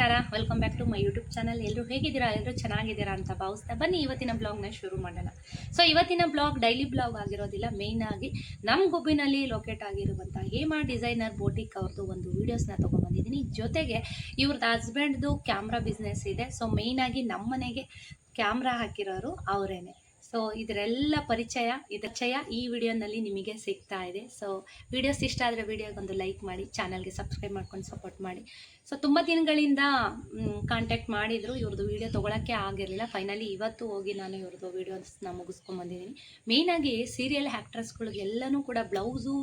ನಮಸ್ಕಾರ. Welcome back to my YouTube channel ಎಲ್ಲರೂ ಹೇಗಿದ್ದೀರಾ? ಎಲ್ಲರೂ ಚೆನ್ನಾಗಿದ್ದೀರಾ ಅಂತ ಭಾವಿಸ್ತಾ ಬನ್ನಿ. ಇವತ್ತಿನ ಬ್ಲಾಗ್ನ ಶುರು ಮಾಡೋಣ. ಸೊ ಇವತ್ತಿನ ಬ್ಲಾಗ್ ಡೈಲಿ ಬ್ಲಾಗ್ ಆಗಿರೋದಿಲ್ಲ. ಮೇಯ್ನ್ ಆಗಿ ನಮ್ಮ ಗುಬ್ಬಿನಲ್ಲಿ ಲೊಕೇಟ್ ಆಗಿರುವಂಥ ಹೇಮಾ ಡಿಸೈನರ್ ಬೋಟಿಕ್ ಅವ್ರದ್ದು ಒಂದು ವೀಡಿಯೋಸ್ನ ತೊಗೊಂಬಂದಿದ್ದೀನಿ ಜೊತೆಗೆ ಇವ್ರದ್ದು ಹಸ್ಬೆಂಡ್ದು ಕ್ಯಾಮ್ರಾ ಬಿಸ್ನೆಸ್ ಇದೆ. ಸೊ ಮೇಯ್ನಾಗಿ ನಮ್ಮ ಮನೆಗೆ ಕ್ಯಾಮ್ರಾ ಹಾಕಿರೋರು ಅವರೇನೆ. ಸೊ ಇದರೆಲ್ಲ ಪರಿಚಯ ಇದಚಯ ಈ ವಿಡಿಯೋನಲ್ಲಿ ನಿಮಗೆ ಸಿಗ್ತಾ ಇದೆ. ಸೊ ವಿಡಿಯೋಸ್ ಇಷ್ಟ ಆದರೆ ವಿಡಿಯೋಗೊಂದು ಲೈಕ್ ಮಾಡಿ, ಚಾನಲ್ಗೆ ಸಬ್ಸ್ಕ್ರೈಬ್ ಮಾಡ್ಕೊಂಡು ಸಪೋರ್ಟ್ ಮಾಡಿ. ಸೊ ತುಂಬ ದಿನಗಳಿಂದ ಕಾಂಟ್ಯಾಕ್ಟ್ ಮಾಡಿದರು. ಇವ್ರದ್ದು ವಿಡಿಯೋ ತೊಗೊಳಕ್ಕೆ ಆಗಿರಲಿಲ್ಲ. ಫೈನಲಿ ಇವತ್ತು ಹೋಗಿ ನಾನು ಇವ್ರದ್ದು ವೀಡಿಯೋಸ್ನ ಮುಗಿಸ್ಕೊಂಬಂದಿದ್ದೀನಿ ಮೇಯ್ನಾಗಿ ಸೀರಿಯಲ್ ಆ್ಯಕ್ಟ್ರೆಸ್ಗಳಿಗೆಲ್ಲನೂ ಕೂಡ ಬ್ಲೌಸು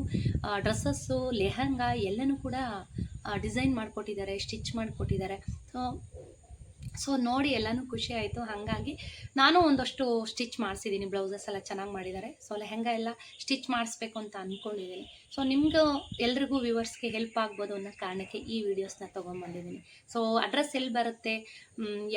ಡ್ರೆಸ್ಸಸ್ಸು ಲೆಹಂಗಾ ಎಲ್ಲನೂ ಕೂಡ ಡಿಸೈನ್ ಮಾಡಿಕೊಟ್ಟಿದ್ದಾರೆ ಸ್ಟಿಚ್ ಮಾಡಿಕೊಟ್ಟಿದ್ದಾರೆ. ಸೊ ಸೊ ನೋಡಿ ಎಲ್ಲನೂ ಖುಷಿ ಆಯಿತು. ಹಾಗಾಗಿ ನಾನು ಒಂದಷ್ಟು ಸ್ಟಿಚ್ ಮಾಡಿಸಿದ್ದೀನಿ ಬ್ಲೌಸಸ್ ಎಲ್ಲ ಚೆನ್ನಾಗಿ ಮಾಡಿದ್ದಾರೆ ಸೊ ಲೆಹಂಗಾ ಎಲ್ಲ ಸ್ಟಿಚ್ ಮಾಡಿಸ್ಬೇಕು ಅಂತ ಅಂದ್ಕೊಂಡಿದ್ದೀನಿ ಸೊ ನಿಮಗೂ ಎಲ್ರಿಗೂ ವ್ಯೂವರ್ಸ್ಗೆ ಹೆಲ್ಪ್ ಆಗ್ಬೋದು ಅನ್ನೋ ಕಾರಣಕ್ಕೆ ಈ ವಿಡಿಯೋಸ್ನ ತೊಗೊಂಬಂದಿದ್ದೀನಿ ಸೊ ಅಡ್ರೆಸ್ ಎಲ್ಲಿ ಬರುತ್ತೆ?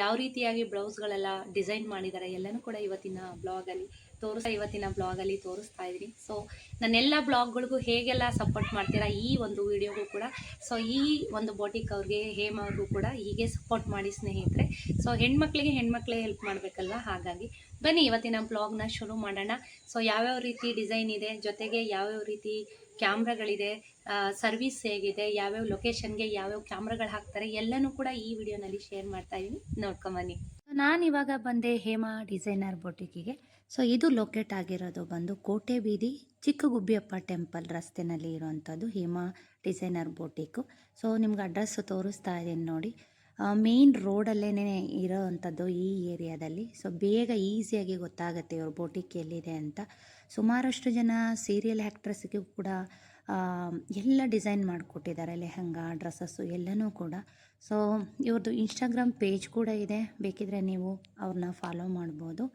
ಯಾವ ರೀತಿಯಾಗಿ ಬ್ಲೌಸ್ಗಳೆಲ್ಲ ಡಿಸೈನ್ ಮಾಡಿದ್ದಾರೆ ಎಲ್ಲನೂ ಕೂಡ ಇವತ್ತಿನ ಬ್ಲಾಗಲ್ಲಿ ತೋರಿಸ್ತಾ ಇವತ್ತಿನ ಬ್ಲಾಗಲ್ಲಿ ತೋರಿಸ್ತಾ ಇದ್ದೀನಿ. ಸೊ ನನ್ನೆಲ್ಲ ಬ್ಲಾಗ್ಗಳಿಗೂ ಹೇಗೆಲ್ಲ ಸಪೋರ್ಟ್ ಮಾಡ್ತೀರಾ ಈ ಒಂದು ವಿಡಿಯೋಗೂ ಕೂಡ ಸೊ ಈ ಒಂದು ಬೋಟಿಕ್ ಅವ್ರಿಗೆ, ಹೇಮ ಅವ್ರಿಗೂ ಕೂಡ ಹೀಗೆ ಸಪೋರ್ಟ್ ಮಾಡಿ ಸ್ನೇಹಿತರೆ. ಸೊ ಹೆಣ್ಮಕ್ಳಿಗೆ ಹೆಣ್ಮಕ್ಳೇ ಹೆಲ್ಪ್ ಮಾಡಬೇಕಲ್ವ? ಹಾಗಾಗಿ ಬನ್ನಿ ಇವತ್ತಿನ ಬ್ಲಾಗ್ನ ಶುರು ಮಾಡೋಣ. ಸೊ ಯಾವ್ಯಾವ ರೀತಿ ಡಿಸೈನ್ ಇದೆ, ಜೊತೆಗೆ ಯಾವ್ಯಾವ ರೀತಿ ಕ್ಯಾಮ್ರಾಗಳಿದೆ ಸರ್ವಿಸ್ ಹೇಗಿದೆ, ಯಾವ್ಯಾವ ಲೊಕೇಶನ್ಗೆ ಯಾವ್ಯಾವ ಕ್ಯಾಮ್ರಾಗಳು ಹಾಕ್ತಾರೆ ಎಲ್ಲನೂ ಕೂಡ ಈ ವಿಡಿಯೋನಲ್ಲಿ ಶೇರ್ ಮಾಡ್ತಾ ಇದ್ದೀನಿ. ನೋಡ್ಕೊಂಬನ್ನಿ ನಾನು ಇವಾಗ ಬಂದೆ ಹೇಮಾ ಡಿಸೈನರ್ ಬೊಟಿಕಿಗೆ. ಸೊ ಇದು ಲೊಕೇಟ್ ಆಗಿರೋದು ಬಂದು ಕೋಟೆ ಬೀದಿ ಚಿಕ್ಕಗುಬ್ಬಿಯಪ್ಪ ಟೆಂಪಲ್ ರಸ್ತೆನಲ್ಲಿ ಇರುವಂಥದ್ದು ಹೇಮಾ ಡಿಸೈನರ್ ಬೋಟಿಕ್ಕು ಸೊ ನಿಮ್ಗೆ ಅಡ್ರೆಸ್ ತೋರಿಸ್ತಾ ಇದ್ದೀನಿ ನೋಡಿ. ಮೇಯ್ನ್ ರೋಡಲ್ಲೇ ಇರೋ ಅಂಥದ್ದು ಈ ಏರಿಯಾದಲ್ಲಿ. ಸೊ ಬೇಗ ಈಸಿಯಾಗಿ ಗೊತ್ತಾಗುತ್ತೆ ಇವ್ರ ಬೋಟಿಕ್ ಎಲ್ಲಿದೆ ಅಂತ. ಸುಮಾರಷ್ಟು ಜನ ಸೀರಿಯಲ್ ಆ್ಯಕ್ಟ್ರೆಸ್ಗೂ ಕೂಡ ಎಲ್ಲ ಡಿಸೈನ್ ಮಾಡಿಕೊಟ್ಟಿದ್ದಾರೆ, ಲೆಹಂಗಾ ಡ್ರೆಸ್ಸಸ್ಸು ಎಲ್ಲನೂ ಕೂಡ. ಸೊ ಇವ್ರದ್ದು ಇನ್ಸ್ಟಾಗ್ರಾಮ್ ಪೇಜ್ ಕೂಡ ಇದೆ. ಬೇಕಿದ್ರೆ ನೀವು ಅವ್ರನ್ನ ಫಾಲೋ ಮಾಡ್ಬೋದು.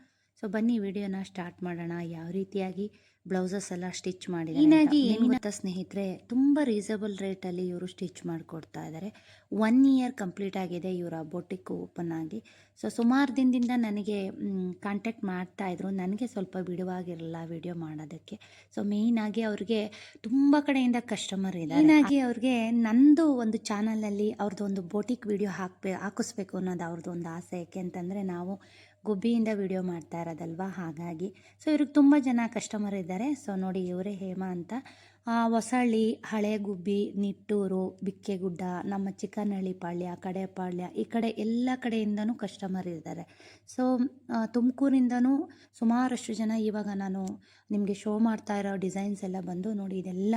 ಸೊ ಬನ್ನಿ, ವಿಡಿಯೋನ ಸ್ಟಾರ್ಟ್ ಮಾಡೋಣ. ಯಾವ ರೀತಿಯಾಗಿ ಬ್ಲೌಸಸ್ ಎಲ್ಲ ಸ್ಟಿಚ್ ಮಾಡಿ ಏನಾಗಿ ಗೊತ್ತಾ ಸ್ನೇಹಿತರೆ ತುಂಬ ರೀಸನಬಲ್ ರೇಟಲ್ಲಿ ಇವರು ಸ್ಟಿಚ್ ಮಾಡಿಕೊಡ್ತಾ ಇದ್ದಾರೆ ಒನ್ ಇಯರ್ ಕಂಪ್ಲೀಟ್ ಆಗಿದೆ ಇವರ ಬೊಟಿಕ್ ಓಪನ್ ಆಗಿ. ಸೊ ಸುಮಾರು ದಿನದಿಂದ ನನಗೆ ಕಾಂಟ್ಯಾಕ್ಟ್ ಮಾಡ್ತಾ ಇದ್ರು. ನನಗೆ ಸ್ವಲ್ಪ ಬಿಡುವಾಗಿರಲ್ಲ ವಿಡಿಯೋ ಮಾಡೋದಕ್ಕೆ. ಸೊ ಆಗಿ ಅವ್ರಿಗೆ ತುಂಬ ಕಡೆಯಿಂದ ಕಸ್ಟಮರ್ ಇದೆ ಮೇಯ್ನಾಗಿ ಅವ್ರಿಗೆ ನಂದು ಒಂದು ಚಾನಲಲ್ಲಿ ಅವ್ರದ್ದು ಒಂದು ಬೋಟಿಕ್ ವಿಡಿಯೋ ಹಾಕ್ಬೇ ಹಾಕಿಸ್ಬೇಕು ಅನ್ನೋದು ಅವ್ರದ್ದು ಒಂದು ಆಸೆ. ಯಾಕೆ ಅಂತಂದರೆ ನಾವು ಗುಬ್ಬಿಯಿಂದ ವಿಡಿಯೋ ಮಾಡ್ತಾ ಇರೋದಲ್ವಾ? ಹಾಗಾಗಿ. ಸೊ ಇವ್ರಿಗೆ ತುಂಬ ಜನ ಕಸ್ಟಮರ್ ಇದ್ದಾರೆ. ಸೊ ನೋಡಿ ಇವರೇ ಹೇಮ ಅಂತ. ಹೊಸಳ್ಳಿ, ಹಳೆ ಗುಬ್ಬಿ, ನಿಟ್ಟೂರು, ಬಿಕ್ಕೆಗುಡ್ಡ, ನಮ್ಮ ಚಿಕ್ಕನಹಳ್ಳಿ ಪಾಳ್ಯ ಕಡೆಪಾಳ್ಯ ಈ ಕಡೆ ಎಲ್ಲ ಕಡೆಯಿಂದನೂ ಕಸ್ಟಮರ್ ಇದ್ದಾರೆ. ಸೊ ತುಮಕೂರಿಂದನೂ ಸುಮಾರಷ್ಟು ಜನ ಇವಾಗ ನಾನು ನಿಮಗೆ ಶೋ ಮಾಡ್ತಾ ಇರೋ ಡಿಸೈನ್ಸ್ ಎಲ್ಲ ಬಂದು ನೋಡಿ, ಇದೆಲ್ಲ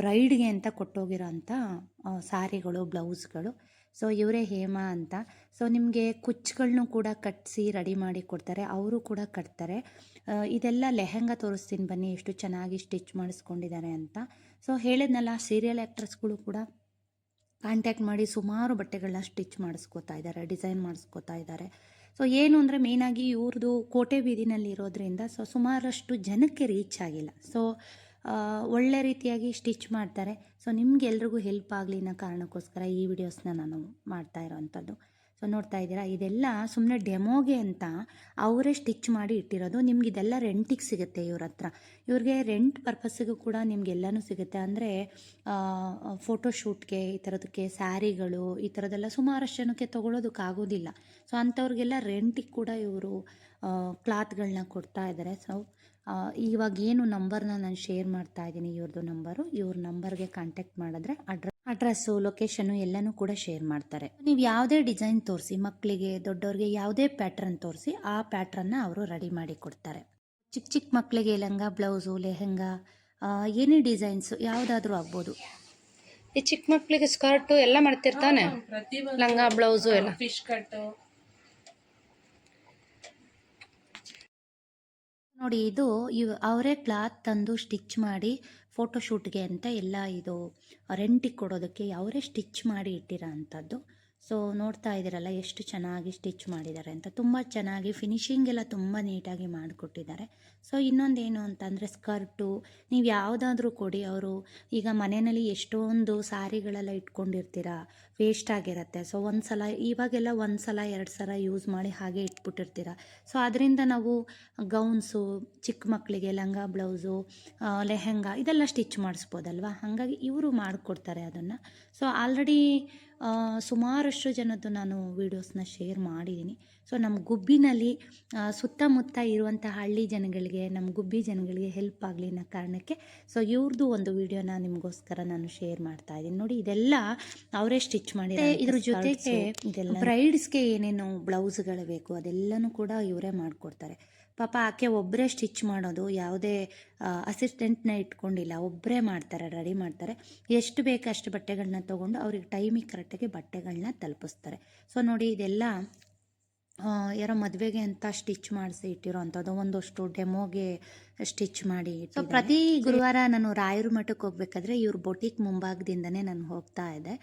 ಬ್ರೈಡ್ಗೆ ಅಂತ ಕೊಟ್ಟೋಗಿರೋ ಅಂಥ ಸ್ಯಾರಿಗಳು ಬ್ಲೌಸ್ಗಳು ಸೊ ಇವರೇ ಹೇಮಾ ಅಂತ. ಸೊ ನಿಮಗೆ ಕುಚ್ಚುಗಳನ್ನು ಕೂಡ ಕಟ್ಟಿಸಿ ರೆಡಿ ಮಾಡಿ ಕೊಡ್ತಾರೆ. ಅವರು ಕೂಡ ಕಟ್ತಾರೆ. ಇದೆಲ್ಲ ಲೆಹಂಗಾ ತೋರಿಸ್ತೀನಿ ಬನ್ನಿ ಎಷ್ಟು ಚೆನ್ನಾಗಿ ಸ್ಟಿಚ್ ಮಾಡಿಸ್ಕೊಂಡಿದ್ದಾರೆ ಅಂತ. ಸೊ ಹೇಳಿದ್ನಲ್ಲ ಸೀರಿಯಲ್ ಆ್ಯಕ್ಟ್ರೆಸ್ಗಳು ಕೂಡ ಕಾಂಟ್ಯಾಕ್ಟ್ ಮಾಡಿ ಸುಮಾರು ಬಟ್ಟೆಗಳನ್ನ ಸ್ಟಿಚ್ ಮಾಡಿಸ್ಕೋತಾ ಇದ್ದಾರೆ ಡಿಸೈನ್ ಮಾಡಿಸ್ಕೋತಾ ಇದ್ದಾರೆ. ಸೊ ಏನು ಅಂದರೆ ಮೇಯ್ನಾಗಿ ಇವ್ರದ್ದು ಕೋಟೆ ಬೀದಿನಲ್ಲಿ ಇರೋದ್ರಿಂದ ಸೊ ಸುಮಾರಷ್ಟು ಜನಕ್ಕೆ ರೀಚ್ ಆಗಿಲ್ಲ. ಸೊ ಒಳ್ಳೆ ರೀತಿಯಾಗಿ ಸ್ಟಿಚ್ ಮಾಡ್ತಾರೆ. ಸೊ ನಿಮಗೆಲ್ರಿಗೂ ಹೆಲ್ಪ್ ಆಗಲಿ ಅನ್ನೋ ಕಾರಣಕ್ಕೋಸ್ಕರ ಈ ವಿಡಿಯೋಸ್ನ ನಾನು ಮಾಡ್ತಾ ಇರೋವಂಥದ್ದು. ಸೊ ನೋಡ್ತಾ ಇದ್ದೀರಾ, ಇದೆಲ್ಲ ಸುಮ್ಮನೆ ಡೆಮೋಗೆ ಅಂತ ಅವರೇ ಸ್ಟಿಚ್ ಮಾಡಿ ಇಟ್ಟಿರೋದು. ನಿಮ್ಗೆ ಇದೆಲ್ಲ ರೆಂಟಿಗೆ ಸಿಗುತ್ತೆ ಇವ್ರ ಹತ್ರ. ಇವ್ರಿಗೆ ರೆಂಟ್ ಪರ್ಪಸ್ಸಿಗೂ ಕೂಡ ನಿಮ್ಗೆಲ್ಲನೂ ಸಿಗುತ್ತೆ. ಅಂದರೆ ಫೋಟೋಶೂಟ್ಗೆ ಈ ಥರದಕ್ಕೆ ಸ್ಯಾರಿಗಳು, ಈ ಥರದ್ದೆಲ್ಲ ಸುಮಾರಷ್ಟು ಜನಕ್ಕೆ ತೊಗೊಳೋದಕ್ಕಾಗೋದಿಲ್ಲ. ಸೊ ಅಂಥವ್ರಿಗೆಲ್ಲ ರೆಂಟಿಗೆ ಕೂಡ ಇವರು ಕ್ಲಾತ್ಗಳನ್ನ ಕೊಡ್ತಾ ಇದ್ದಾರೆ ಸೊ ಇವಾಗ ಏನು ನಂಬರ್ನ ನಾನು ಶೇರ್ ಮಾಡ್ತಾ ಇದ್ದೀನಿ ಇವ್ರದ್ದು ನಂಬರು. ಇವ್ರ ನಂಬರ್ಗೆ ಕಾಂಟ್ಯಾಕ್ಟ್ ಮಾಡಿದ್ರೆ ಅಡ್ರೆಸ್ ಅಡ್ರೆಸ್ಸು ಲೊಕೇಶನ್ನು ಎಲ್ಲನೂ ಕೂಡ ಶೇರ್ ಮಾಡ್ತಾರೆ. ನೀವು ಯಾವುದೇ ಡಿಸೈನ್ ತೋರಿಸಿ ಮಕ್ಕಳಿಗೆ ದೊಡ್ಡವ್ರಿಗೆ ಯಾವುದೇ ಪ್ಯಾಟ್ರನ್ ತೋರಿಸಿ ಆ ಪ್ಯಾಟ್ರನ್ನ ಅವರು ರೆಡಿ ಮಾಡಿ ಕೊಡ್ತಾರೆ. ಚಿಕ್ಕ ಚಿಕ್ಕ ಮಕ್ಕಳಿಗೆ ಲಂಗ ಬ್ಲೌಸು ಲೆಹೆಂಗಾ ಏನೇ ಡಿಸೈನ್ಸು ಯಾವುದಾದ್ರೂ ಆಗ್ಬೋದು. ಈ ಚಿಕ್ಕ ಮಕ್ಕಳಿಗೆ ಸ್ಕರ್ಟು ಎಲ್ಲ ಮಾಡ್ತಿರ್ತಾನೆ. ಲಂಗ ಬ್ಲೌಸು ಎಲ್ಲ. ಫಿಶ್ ಕಟ್ ನೋಡಿ, ಇದು ಇವ್, ಅವರೇ ಕ್ಲಾತ್ ತಂದು ಸ್ಟಿಚ್ ಮಾಡಿ ಫೋಟೋಶೂಟ್ಗೆ ಅಂತ ಎಲ್ಲ ಇದು, ರೆಂಟಿಗೆ ಕೊಡೋದಕ್ಕೆ ಅವರೇ ಸ್ಟಿಚ್ ಮಾಡಿ ಇಟ್ಟಿರೋ ಅಂಥದ್ದು. ಸೊ ನೋಡ್ತಾ ಇದ್ದೀರಲ್ಲ, ಎಷ್ಟು ಚೆನ್ನಾಗಿ ಸ್ಟಿಚ್ ಮಾಡಿದ್ದಾರೆ ಅಂತ. ತುಂಬ ಚೆನ್ನಾಗಿ ಫಿನಿಶಿಂಗ್ ಎಲ್ಲ ತುಂಬ ನೀಟಾಗಿ ಮಾಡಿಕೊಟ್ಟಿದ್ದಾರೆ. ಸೊ ಇನ್ನೊಂದೇನು ಅಂತಂದರೆ ಸ್ಕರ್ಟು ನೀವು ಯಾವುದಾದ್ರೂ ಕೊಡಿ. ಅವರು ಈಗ ಮನೆಯಲ್ಲಿ ಎಷ್ಟೊಂದು ಸಾರಿಗಳೆಲ್ಲ ಇಟ್ಕೊಂಡಿರ್ತೀರ ವೇಸ್ಟ್ ಆಗಿರುತ್ತೆ. ಸೊ ಒಂದು ಸಲ ಇವಾಗೆಲ್ಲ ಒಂದು ಸಲ ಎರಡು ಸಲ ಯೂಸ್ ಮಾಡಿ ಹಾಗೆ ಇಟ್ಬಿಟ್ಟಿರ್ತೀರ. ಸೊ ಅದರಿಂದ ನಾವು ಗೌನ್ಸು ಚಿಕ್ಕ ಮಕ್ಕಳಿಗೆ ಲಂಗ ಬ್ಲೌಸು ಲೆಹೆಂಗಾ ಇದೆಲ್ಲ ಸ್ಟಿಚ್ ಮಾಡಿಸ್ಬೋದಲ್ವಾ? ಹಾಗಾಗಿ ಇವರು ಮಾಡಿಕೊಡ್ತಾರೆ ಅದನ್ನು. ಸೊ ಆಲ್ರೆಡಿ ಸುಮಾರಷ್ಟು ಜನದ್ದು ನಾನು ವೀಡಿಯೋಸ್ನ ಶೇರ್ ಮಾಡಿದ್ದೀನಿ. ಸೊ ನಮ್ಮ ಗುಬ್ಬಿನಲ್ಲಿ ಸುತ್ತಮುತ್ತ ಇರುವಂಥ ಹಳ್ಳಿ ಜನಗಳಿಗೆ ನಮ್ಮ ಗುಬ್ಬಿ ಜನಗಳಿಗೆ ಹೆಲ್ಪ್ ಆಗಲಿ ಅನ್ನೋ ಕಾರಣಕ್ಕೆ ಸೊ ಇವ್ರದ್ದು ಒಂದು ವೀಡಿಯೋನ ನಿಮಗೋಸ್ಕರ ನಾನು ಶೇರ್ ಮಾಡ್ತಾ ಇದ್ದೀನಿ. ನೋಡಿ ಇದೆಲ್ಲ ಅವರೇ ಸ್ಟಿಚ್ ಮಾಡಿ ಇದ್ರ ಜೊತೆಗೆ ಇದೆಲ್ಲ. ಬ್ರೈಡ್ಸ್ಗೆ ಏನೇನು ಬ್ಲೌಸ್ಗಳು ಬೇಕು ಅದೆಲ್ಲನೂ ಕೂಡ ಇವರೇ ಮಾಡಿಕೊಡ್ತಾರೆ. ಪಾಪ ಆಕೆ ಒಬ್ಬರೇ ಸ್ಟಿಚ್ ಮಾಡೋದು ಯಾವುದೇ ಅಸಿಸ್ಟೆಂಟ್ನ ಇಟ್ಕೊಂಡಿಲ್ಲ ಒಬ್ಬರೇ ಮಾಡ್ತಾರೆ ರೆಡಿ ಮಾಡ್ತಾರೆ. ಎಷ್ಟು ಬೇಕು ಅಷ್ಟು ಬಟ್ಟೆಗಳನ್ನ ತೊಗೊಂಡು ಅವ್ರಿಗೆ ಟೈಮಿಗೆ ಕರೆಕ್ಟಾಗಿ ಬಟ್ಟೆಗಳನ್ನ ತಲುಪಿಸ್ತಾರೆ. ಸೊ ನೋಡಿ ಇದೆಲ್ಲ ಯಾರೋ ಮದುವೆಗೆ ಅಂತ ಸ್ಟಿಚ್ ಮಾಡಿಸಿ ಇಟ್ಟಿರೋ ಅಂಥದ್ದು ಒಂದಷ್ಟು ಡೆಮೋಗೆ ಸ್ಟಿಚ್ ಮಾಡಿ ಸೊ ಪ್ರತಿ ಗುರುವಾರ ನಾನು ರಾಯರ ಮಠಕ್ಕೆ ಹೋಗ್ಬೇಕಾದ್ರೆ ಇವ್ರ ಬೊಟಿಕ್ ಮುಂಭಾಗದಿಂದನೇ ನಾನು ಹೋಗ್ತಾ ಇದ್ದೆ.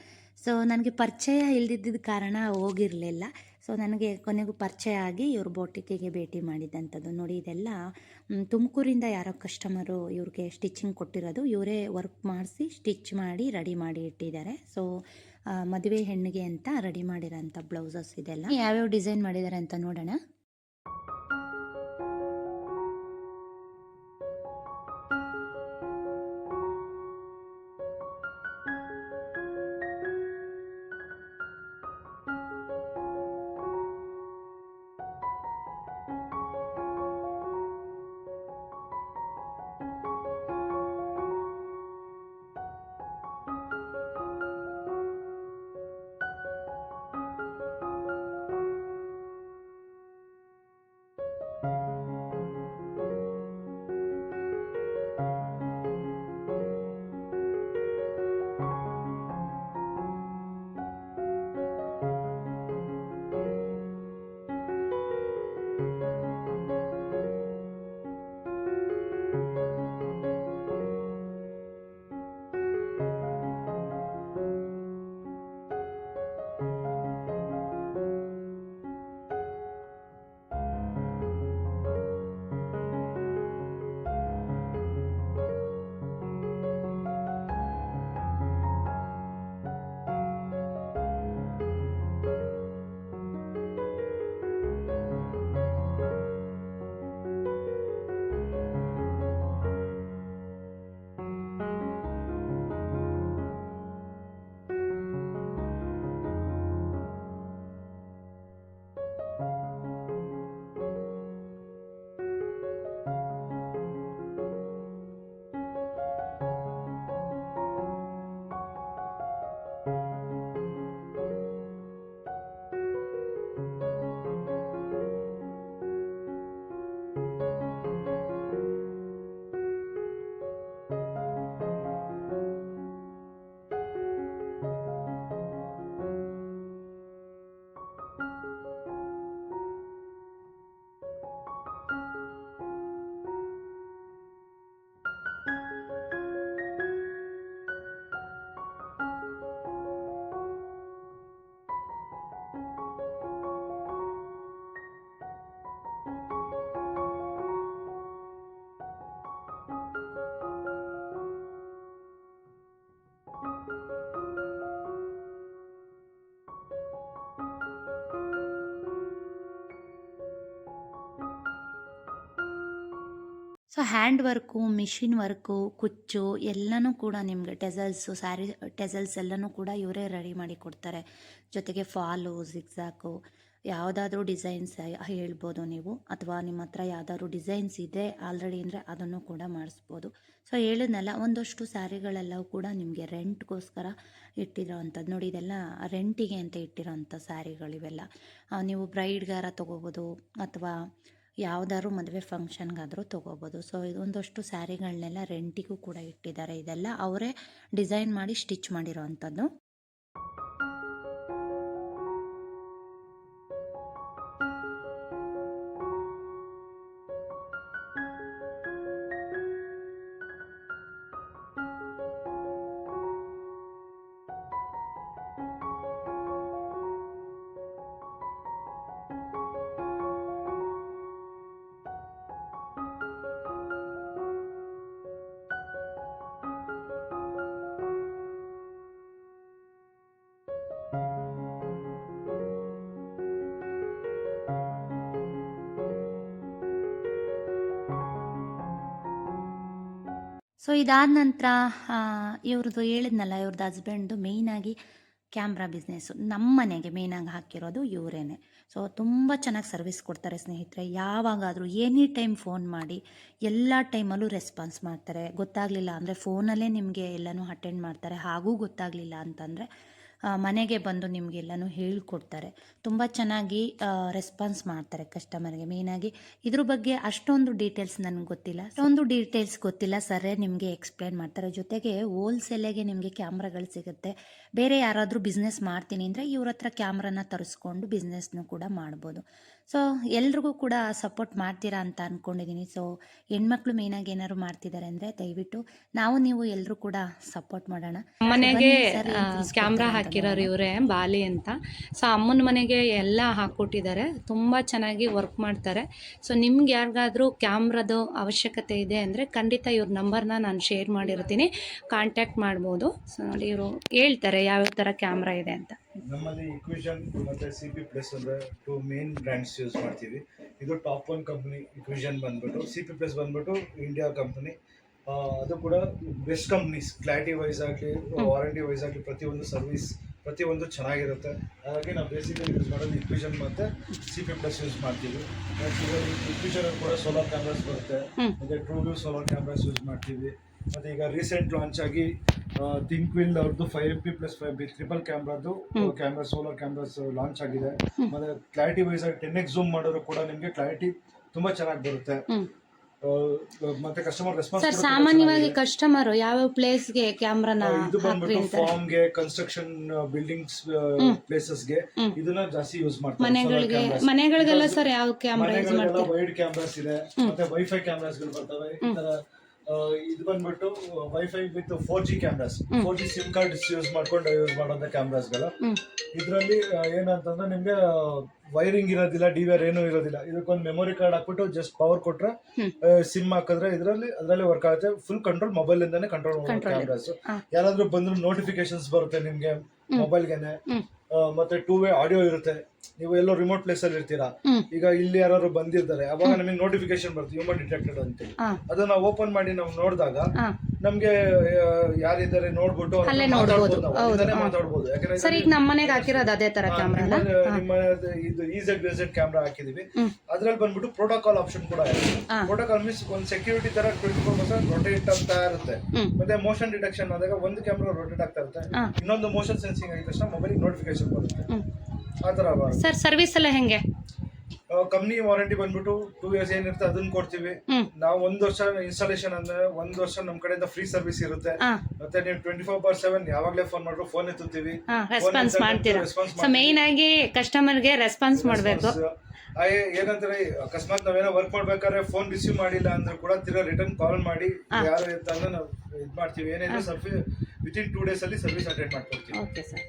ಸೊ ನನಗೆ ಪರಿಚಯ ಇಲ್ದಿದ್ದ ಕಾರಣ ಹೋಗಿರಲಿಲ್ಲ. ಸೊ ನನಗೆ ಕೊನೆಗೂ ಪರಿಚಯ ಆಗಿ ಇವ್ರ ಬೋಟಿಕಿಗೆ ಭೇಟಿ ಮಾಡಿದಂಥದ್ದು. ನೋಡಿ, ಇದೆಲ್ಲ ತುಮಕೂರಿಂದ ಯಾರೋ ಕಸ್ಟಮರು ಇವ್ರಿಗೆ ಸ್ಟಿಚಿಂಗ್ ಕೊಟ್ಟಿರೋದು. ಇವರೇ ವರ್ಕ್ ಮಾಡಿಸಿ ಸ್ಟಿಚ್ ಮಾಡಿ ರೆಡಿ ಮಾಡಿ ಇಟ್ಟಿದ್ದಾರೆ. ಸೊ ಮದುವೆ ಹೆಣ್ಣಿಗೆ ಅಂತ ರೆಡಿ ಮಾಡಿರೋಂಥ ಬ್ಲೌಸಸ್ ಇದೆಲ್ಲ. ಯಾವ್ಯಾವ ಡಿಸೈನ್ ಮಾಡಿದ್ದಾರೆ ಅಂತ ನೋಡೋಣ. So hand work, machine work, ಕುಚ್ಚು ಎಲ್ಲನೂ ಕೂಡ ನಿಮಗೆ ಟೆಸಲ್ಸು, ಸ್ಯಾರಿ ಟೆಸಲ್ಸ್ ಎಲ್ಲನೂ ಕೂಡ ಇವರೇ ರೆಡಿ ಮಾಡಿ ಕೊಡ್ತಾರೆ. ಜೊತೆಗೆ ಫಾಲು ಜಿಗ್ಸಾಕು ಯಾವುದಾದ್ರೂ ಡಿಸೈನ್ಸ್ ಹೇಳ್ಬೋದು ನೀವು. ಅಥವಾ ನಿಮ್ಮ ಹತ್ರ ಯಾವುದಾದ್ರೂ ಡಿಸೈನ್ಸ್ ಇದೆ ಆಲ್ರೆಡಿ ಅಂದರೆ ಅದನ್ನು ಕೂಡ ಮಾಡಿಸ್ಬೋದು. ಸೊ ಹೇಳಿದ್ನಲ್ಲ, ಒಂದಷ್ಟು ಸ್ಯಾರಿಗಳೆಲ್ಲವೂ ಕೂಡ ನಿಮಗೆ ರೆಂಟ್ಗೋಸ್ಕರ ಇಟ್ಟಿರೋ ಅಂಥದ್ದು ನೋಡಿ, ಇದೆಲ್ಲ ರೆಂಟಿಗೆ ಅಂತ ಇಟ್ಟಿರೋ ಅಂಥ ಸ್ಯಾರಿಗಳಿವೆಲ್ಲ ನೀವು ಬ್ರೈಡ್ಗಾರ ತೊಗೋಬೋದು ಅಥವಾ ಯಾವುದಾದ್ರು ಮದುವೆ ಫಂಕ್ಷನ್ಗಾದರೂ ತೊಗೋಬೋದು. ಸೊ ಇದೊಂದಷ್ಟು ಸ್ಯಾರಿಗಳನ್ನೆಲ್ಲ ರೆಂಟಿಗೂ ಕೂಡ ಇಟ್ಟಿದ್ದಾರೆ. ಇದೆಲ್ಲ ಅವರೇ ಡಿಸೈನ್ ಮಾಡಿ ಸ್ಟಿಚ್ ಮಾಡಿರೋ ಅಂಥದ್ದು ಸೊ ಇದಾದ ನಂತರ ಇವ್ರದ್ದು ಹೇಳಿದ್ನಲ್ಲ ಇವ್ರದ್ದು ಹಸ್ಬೆಂಡು ಮೇಯ್ನಾಗಿ ಕ್ಯಾಮ್ರಾ ಬಿಸ್ನೆಸ್ಸು ನಮ್ಮ ಮನೆಗೆ ಮೇಯ್ನಾಗಿ ಹಾಕಿರೋದು ಇವರೇನೆ. ಸೊ ತುಂಬ ಚೆನ್ನಾಗಿ ಸರ್ವಿಸ್ ಕೊಡ್ತಾರೆ ಸ್ನೇಹಿತರೆ. ಯಾವಾಗಾದರೂ ಎನಿ ಟೈಮ್ ಫೋನ್ ಮಾಡಿ, ಎಲ್ಲ ಟೈಮಲ್ಲೂ ರೆಸ್ಪಾನ್ಸ್ ಮಾಡ್ತಾರೆ. ಗೊತ್ತಾಗಲಿಲ್ಲ ಅಂದರೆ ಫೋನಲ್ಲೇ ನಿಮಗೆ ಎಲ್ಲನೂ ಅಟೆಂಡ್ ಮಾಡ್ತಾರೆ. ಹಾಗೂ ಗೊತ್ತಾಗಲಿಲ್ಲ ಅಂತಂದರೆ ಮನೆಗೆ ಬಂದು ನಿಮಗೆಲ್ಲನೂ ಹೇಳಿಕೊಡ್ತಾರೆ. ತುಂಬ ಚೆನ್ನಾಗಿ ರೆಸ್ಪಾನ್ಸ್ ಮಾಡ್ತಾರೆ ಕಸ್ಟಮರ್ಗೆ ಮೇಯ್ನಾಗಿ ಇದ್ರ ಬಗ್ಗೆ ಅಷ್ಟೊಂದು ಡೀಟೇಲ್ಸ್ ನನಗೆ ಗೊತ್ತಿಲ್ಲ. ಅಷ್ಟೊಂದು ಡೀಟೇಲ್ಸ್ ಗೊತ್ತಿಲ್ಲ ಸರೇ ನಿಮಗೆ ಎಕ್ಸ್ಪ್ಲೇನ್ ಮಾಡ್ತಾರೆ. ಜೊತೆಗೆ ಹೋಲ್ಸೇಲಾಗೆ ನಿಮಗೆ ಕ್ಯಾಮ್ರಾಗಳು ಸಿಗುತ್ತೆ. ಬೇರೆ ಯಾರಾದರೂ ಬಿಸ್ನೆಸ್ ಮಾಡ್ತೀನಿ ಅಂದರೆ ಇವ್ರ ಹತ್ರ ಕ್ಯಾಮ್ರಾನ ತರಿಸ್ಕೊಂಡು ಬಿಸ್ನೆಸ್ನು ಕೂಡ ಮಾಡ್ಬೋದು. ಸೊ ಎಲ್ರಿಗೂ ಕೂಡ ಸಪೋರ್ಟ್ ಮಾಡ್ತೀರಾ ಅಂತ ಅಂದ್ಕೊಂಡಿದ್ದೀನಿ ಸೊ ಹೆಣ್ಮಕ್ಳು ಮೇಯ್ನಾಗಿ ಏನಾದ್ರು ಮಾಡ್ತಿದ್ದಾರೆ ಅಂದರೆ ದಯವಿಟ್ಟು ನಾವು ನೀವು ಎಲ್ಲರೂ ಕೂಡ ಸಪೋರ್ಟ್ ಮಾಡೋಣ. ಮನೆಗೆ ಕ್ಯಾಮ್ರಾ ಹಾಕಿರೋರು ಇವರೇ ಬಾಲಿ ಅಂತ. ಸೊ ಅಮ್ಮನ ಮನೆಗೆ ಎಲ್ಲ ಹಾಕ್ಕೊಟ್ಟಿದ್ದಾರೆ ತುಂಬ ಚೆನ್ನಾಗಿ ವರ್ಕ್ ಮಾಡ್ತಾರೆ. ಸೊ ನಿಮ್ಗೆ ಯಾರಿಗಾದ್ರೂ ಕ್ಯಾಮ್ರಾದು ಅವಶ್ಯಕತೆ ಇದೆ ಅಂದರೆ ಖಂಡಿತ ಇವ್ರ ನಂಬರ್ನ ನಾನು ಶೇರ್ ಮಾಡಿರ್ತೀನಿ. ಕಾಂಟ್ಯಾಕ್ಟ್ ಮಾಡ್ಬೋದು. ಸೊ ನೋಡಿ ಇವರು ಹೇಳ್ತಾರೆ ಯಾವ್ಯಾವ ಥರ ಕ್ಯಾಮ್ರಾ ಇದೆ ಅಂತ. ನಮ್ಮಲ್ಲಿ ಇಕ್ವಿಷನ್ ಮತ್ತೆ ಸಿ ಪಿ ಪ್ಲಸ್ ಅಂದ್ರೆ ಟು ಮೇನ್ ಬ್ರ್ಯಾಂಡ್ಸ್ ಯೂಸ್ ಮಾಡ್ತೀವಿ. ಇದು ಟಾಪ್ ಒನ್ ಕಂಪ್ನಿ ಇಕ್ವಿಷನ್ ಬಂದ್ಬಿಟ್ಟು ಸಿ ಪಿ ಪ್ಲಸ್ ಬಂದ್ಬಿಟ್ಟು ಇಂಡಿಯಾ ಕಂಪ್ನಿ ಅದು ಕೂಡ ಬೆಸ್ಟ್ ಕಂಪ್ನೀಸ್ ಕ್ಲಾರಿಟಿ ವೈಸ್ ಆಗಲಿ ವಾರಂಟಿ ವೈಸ್ ಆಗಲಿ ಪ್ರತಿಯೊಂದು ಸರ್ವಿಸ್ ಪ್ರತಿಯೊಂದು ಚೆನ್ನಾಗಿರುತ್ತೆ. ಹಾಗಾಗಿ ನಾವು ಬೇಸಿಕಲಿ ಯೂಸ್ ಮಾಡೋದು ಇಕ್ವಿಷನ್ ಮತ್ತು ಸಿ ಪಿ ಪ್ಲಸ್ ಯೂಸ್ ಮಾಡ್ತೀವಿ ಇಕ್ವಿಷನ್ ಕೂಡ ಸೋಲಾರ್ ಕ್ಯಾಮ್ರಾಸ್ ಬರುತ್ತೆ. ಮತ್ತು true view solar cameras use ಮಾಡ್ತೀವಿ. ಮತ್ತು ಈಗ ರೀಸೆಂಟ್ ಲಾಂಚ್ ಆಗಿ ಥಿಂಕ್ ವಿಲ್ ಅವ್ರದ್ದು five M P plus five B triple ಕ್ಯಾಮ್ರಾದು camera solar cameras launch ಆಗಿದೆ. ಮತ್ತೆ ಕ್ಲಾರಿಟಿ ವೈಸ್ ಆಗಿ ಟೆನ್ ಎಕ್ಸ್ ಝೂಮ್ ಮಾಡೋರು ಕೂಡ ನಿಮಗೆ ಕ್ಲಾರಿಟಿ ತುಂಬಾ ಚೆನ್ನಾಗಿ ಬರುತ್ತೆ. ಮತ್ತೆ ಕಸ್ಟಮರ್ ರೆಸ್ಪಾನ್ಸ್ ಸರ್ ಸಾಮಾನ್ಯವಾಗಿ ಯಾವ ಪ್ಲೇಸ್ ಪ್ಲೇಸ್ಗೆ ಕ್ಯಾಮ್ರಾನ ಇದು ಬಂದ್ಬಿಟ್ಟು ಅಂತಾರೆ ಫಾರ್ಮ್ಗೆ ಕನ್ಸ್ಟ್ರಕ್ಷನ್ ಬಿಲ್ಡಿಂಗ್ಸ್ ಪ್ಲೇಸಸ್ಗೆ ಇದನ್ನ ಜಾಸ್ತಿ ಯೂಸ್ ಮಾಡ್ತಾರೆ ಮನೆಗಳಿಗೆ ಮನೆಗಳಿಗೆಲ್ಲ ಸರ್ ಯಾವ ಕ್ಯಾಮ್ರಾ ಯೂಸ್ ಮಾಡ್ತಾರೆ? ವೈಡ್ ಕ್ಯಾಮ್ರಾಸ್ ಇದೆ ಮತ್ತೆ ವೈಫೈ ಕ್ಯಾಮ್ರಾಸ್ಗಳು ಬರ್ತವೆ ಈ ತರ ಇದು ಬಂದ್ಬಿಟ್ಟು wifi with four G cameras four G SIM card use ಮಾಡ್ಕೊಂಡು ಯೂಸ್ ಮಾಡೋಂಥ ಕ್ಯಾಮ್ರಾಸ್ಗಳು. ಇದ್ರಲ್ಲಿ ಏನಂತಂದ್ರೆ ನಿಮ್ಗೆ ವೈರಿಂಗ್ ಇರೋದಿಲ್ಲ ಡಿ ಆರ್ ಏನೂ ಇರೋದಿಲ್ಲ. ಇದಕ್ಕೊಂದು ಮೆಮೊರಿ ಕಾರ್ಡ್ ಹಾಕ್ಬಿಟ್ಟು ಜಸ್ಟ್ ಪವರ್ ಕೊಟ್ರೆ ಸಿಮ್ ಹಾಕಿದ್ರೆ ಇದರಲ್ಲಿ ಅದರಲ್ಲಿ ವರ್ಕ್ ಆಗುತ್ತೆ. ಫುಲ್ ಕಂಟ್ರೋಲ್ ಮೊಬೈಲ್ ಇಂದಾನೆ ಕಂಟ್ರೋಲ್. ಕ್ಯಾಮ್ರಾಸ್. ಯಾರಾದ್ರೂ ಬಂದ್ರು ನೋಟಿಫಿಕೇಶನ್ಸ್ ಬರುತ್ತೆ ನಿಮ್ಗೆ ಮೊಬೈಲ್ಗೆನೆ. ಮತ್ತೆ ಟೂ ವೇ ಆಡಿಯೋ ಇರುತ್ತೆ. ನೀವು ಎಲ್ಲೋ ರಿಮೋಟ್ ಪ್ಲೇಸ್ ಅಲ್ಲಿ ಇರ್ತೀರಾ? ಈಗ ಇಲ್ಲಿ ಯಾರು ಬಂದಿರ್ತಾರೆ ಅವಾಗ ನಮಗೆ ನೋಟಿಫಿಕೇಶನ್ ಬರುತ್ತೆ ಹ್ಯೂಮನ್ ಡಿಟೆಕ್ಟೆಡ್ ಅಂತೇಳಿ ಅದನ್ನ ಓಪನ್ ಮಾಡಿ ನಾವು ನೋಡಿದಾಗ. ನಮ್ಗೆ ಯಾರಿದ್ದಾರೆ ನೋಡ್ಬಿಟ್ಟು ಅಲ್ಲೇ ಮಾತಾಡ್ಬೋದು ನೋಡ್ಬೋದು. ನಾವು. ಹೌದು, ಮಾತಾಡ್ಬೋದು. ಯಾಕಂದ್ರೆ ಸರ್ ಈಗ ನಮ್ಮ ಮನೆಗೆ ಹಾಕಿರೋದು ಅದೇ ತರ ಕ್ಯಾಮ್ರಾ ನಿಮ್ಮ- ಇದು ಈಸೆಡ್ ವಿಝೆಡ್ ಕ್ಯಾಮ್ರಾ ಹಾಕಿದೀವಿ. ಅದ್ರಲ್ಲಿ ಬಂದ್ಬಿಟ್ಟು ಪ್ರೋಟೋಕಾಲ್ ಆಪ್ಷನ್ ಕೂಡ ಇದೆ. ಪ್ರೋಟೋಕಾಲ್ ಮೀನ್ಸ್ ಒಂದು ಸೆಕ್ಯೂರಿಟಿ ತರ ಟ್ವೆಂಟಿ ಫೋರ್ ಪರ್ಸೆಂಟ್ ರೊಟೇಟ್ ಆಗ್ತಾ ಇರುತ್ತೆ. ಮತ್ತೆ ಮೋಷನ್ ಡಿಟೆಕ್ಷನ್ ಆದಾಗ ಒಂದು ಕ್ಯಾಮ್ರಾ ರೊಟೇಟ್ ಆಗ್ತಾ ಇರುತ್ತೆ. ಇನ್ನೊಂದು ಮೋಷನ್ ಸೆನ್ಸಿಂಗ್ ಆಗಿದ ತಕ್ಷಣ ಮೊಬೈಲ್ ನೋಟಿಫಿಕೇಶನ್ ಬರುತ್ತೆ. ಆ ಸರ್ ಸರ್ವಿಸ್ ಎಲ್ಲ ಹೆಂಗೆ? ಕಂಪ್ನಿ ವಾರಂಟಿ ಬಂದ್ಬಿಟ್ಟು ಟೂ ಇಯರ್ಸ್ ಏನಿರುತ್ತೆ ಅದನ್ನ ಕೊಡ್ತೀವಿ. ಹ್ಮ್. ನಾವು ಒಂದ್ ವರ್ಷ ಇನ್ಸ್ಟಾಲೇಷನ್ ಅಂದ್ರೆ ಒಂದ್ ವರ್ಷ ನಮ್ ಕಡೆಯಿಂದ ಫ್ರೀ ಸರ್ವಿಸ್ ಇರುತ್ತೆ. ಹಾ. ಮತ್ತೆ ನೀವು ಟ್ವೆಂಟಿ ಫೋರ್ ಬಾರ್ ಸೆವೆನ್ ಯಾವಾಗ್ಲೇ ಫೋನ್ ಮಾಡ್ರು ಫೋನ್ ಎತ್ತುತ್ತೀವಿ. ಹಾ ರೆಸ್ಪಾನ್ಸ್ ಮಾಡ್ತೀರಾ? ಮೇನ್ ಸೊ ಮೇಯ್ನ್ ಆಗಿ ಕಸ್ಟಮರ್ಗೆ ರೆಸ್ಪಾನ್ಸ್ ಮಾಡಬೇಕು. ಏನಂದ್ರೆ ಅಕಸ್ಮಾತ್ ನಾವೇನೋ ವರ್ಕ್ ಮಾಡ್ಬೇಕಾದ್ರೆ ಫೋನ್ ರಿಸೀವ್ ಮಾಡಿಲ್ಲ ಅಂದ್ರೆ ಕೂಡ ತಿರ್ಗಾ ರಿಟರ್ನ್ ಕಾಲ್ ಮಾಡಿ ಯಾರು ಇರ್ತ ನಾವು ಇದ್ ಮಾಡ್ತೀವಿ. ಏನಿದ್ರು service with in two days ಅಲ್ಲಿ ಸರ್ವಿಸ್ ಅಟೆಂಡ್ ಮಾಡ್ಕೊಡ್ತೀವಿ. ಓಕೆ ಸರ್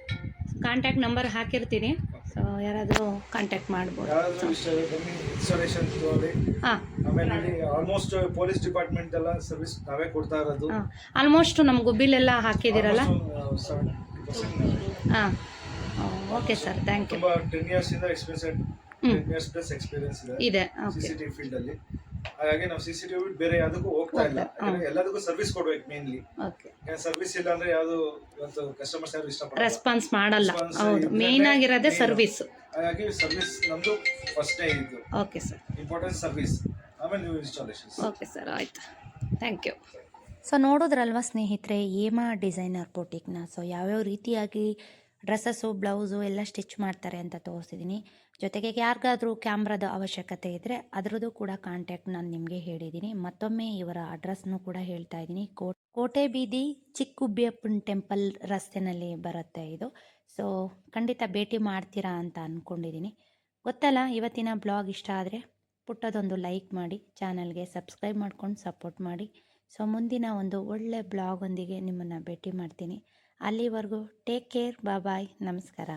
ಕಾಂಟ್ಯಾಕ್ಟ್ ನಂಬರ್ ಹಾಕಿರ್ತೀನಿ. ಸೊ ಯಾರಾದರೂ ಕಾಂಟ್ಯಾಕ್ಟ್ ಮಾಡ್ಬೋದು. ಯಾರಾದ್ರೂ ಇಷ್ಟ ಬನ್ನಿ ಇನ್ಸ್ಟಾಲೇಷನ್ ಹಾಂ. ಆಮೇಲೆ ಆಲ್ಮೋಸ್ಟ್ ಪೊಲೀಸ್ ಡಿಪಾರ್ಟ್ಮೆಂಟ್ ಎಲ್ಲ ಸರ್ವಿಸ್ ನಾವೇ ಕೊಡ್ತಾ ಇರೋದು. ಆಲ್ಮೋಸ್ಟ್ ನಮಗೂ ನಮ್ಮ ಗುಬ್ಬಿಲೆಲ್ಲ ಹಾಕಿದ್ದೀರಲ್ಲ? ಹಾಂ. Okay sir thank you ten years ಇಂದ experience. Ten years plus experience ಇದೆ. ಇದೆ. ಓಕೆ ಫೀಲ್ಡಲ್ಲಿ ಫೀಲ್ಡ್ ಅಲ್ಲಿ. ಹಾಗಾಗಿ ನಾವು ಸಿಸಿಟಿವಿ ಬಿಟ್ಟು ಬೇರೆ ಯಾವುದಕ್ಕೂ ಹೋಗ್ತಾ ಇಲ್ಲ. ಯಾಕಂದ್ರೆ ಎಲ್ಲದಕ್ಕೂ ಸರ್ವಿಸ್ ಕೊಡ್ಬೇಕು ಮೇನ್ಲಿ ಓಕೆ ಸರ್ವಿಸ್ ಇಲ್ಲ ಅಂದ್ರೆ ಯಾವುದು ಇವತ್ತು ಕಸ್ಟಮರ್ಸ್ ಸರ್ವಿಸ್ ಇಷ್ಟಪಡಲ್ಲ. ರೆಸ್ಪಾನ್ಸ್ ಮಾಡಲ್ಲ. Response ಹೌದು. ಮೇಯ್ನ್ ಆಗಿರೋದೇ main. ಸರ್ವಿಸ್ ಹಾಗಾಗಿ ಸರ್ವಿಸ್ ನಮ್ದು ಫಸ್ಟ್ನೇ ಇದ್ದು ಓಕೆ ಸರ್ ಇಂಪಾರ್ಟೆಂಟ್ ಸರ್ವಿಸ್ ಆಮೇಲೆ ನ್ಯೂ ಇನ್ಸ್ಟಾಲೇಷನ್ಸ್ ಓಕೆ ಸರ್ ಆಯ್ತು. ಥ್ಯಾಂಕ್ ಯು ಸೊ ನೋಡೋದ್ರಲ್ವ ಸ್ನೇಹಿತರೆ ಏಮಾ ಡಿಸೈನರ್ ಬೊಟಿಕ್ನ ಸೊ ಯಾವ್ಯಾವ ರೀತಿಯಾಗಿ ಡ್ರೆಸ್ಸಸ್ಸು, ಬ್ಲೌಸು ಎಲ್ಲ ಸ್ಟಿಚ್ ಮಾಡ್ತಾರೆ ಅಂತ ತೋರಿಸಿದ್ದೀನಿ ಜೊತೆಗೆ ಯಾರಿಗಾದರೂ ಕ್ಯಾಮ್ರಾದ ಅವಶ್ಯಕತೆ ಇದ್ದರೆ ಅದರದ್ದು ಕೂಡ ಕಾಂಟ್ಯಾಕ್ಟ್ ನಾನು ನಿಮಗೆ ಹೇಳಿದ್ದೀನಿ ಮತ್ತೊಮ್ಮೆ ಇವರ ಅಡ್ರೆಸ್ನು ಕೂಡ ಹೇಳ್ತಾ ಇದ್ದೀನಿ. ಕೋಟ್, ಕೋಟೆ ಬೀದಿ ಚಿಕ್ಕುಬ್ಬಿಯಪ್ಪನ ಟೆಂಪಲ್ ರಸ್ತೆನಲ್ಲಿ ಬರುತ್ತೆ ಇದು. ಸೊ ಖಂಡಿತ ಭೇಟಿ ಮಾಡ್ತೀರಾ ಅಂತ ಅಂದ್ಕೊಂಡಿದ್ದೀನಿ ಗೊತ್ತಲ್ಲ, ಇವತ್ತಿನ ಬ್ಲಾಗ್ ಇಷ್ಟ ಆದರೆ ಪುಟ್ಟದೊಂದು ಲೈಕ್ ಮಾಡಿ ಚಾನಲ್ಗೆ ಸಬ್ಸ್ಕ್ರೈಬ್ ಮಾಡ್ಕೊಂಡು ಸಪೋರ್ಟ್ ಮಾಡಿ. ಸೊ ಮುಂದಿನ ಒಂದು ಒಳ್ಳೆ ಬ್ಲಾಗೊಂದಿಗೆ ನಿಮ್ಮನ್ನು ಭೇಟಿ ಮಾಡ್ತೀನಿ. ಅಲ್ಲಿವರೆಗೂ ಟೇಕ್ ಕೇರ್ ಬಾಬಾಯ್ ನಮಸ್ಕಾರ.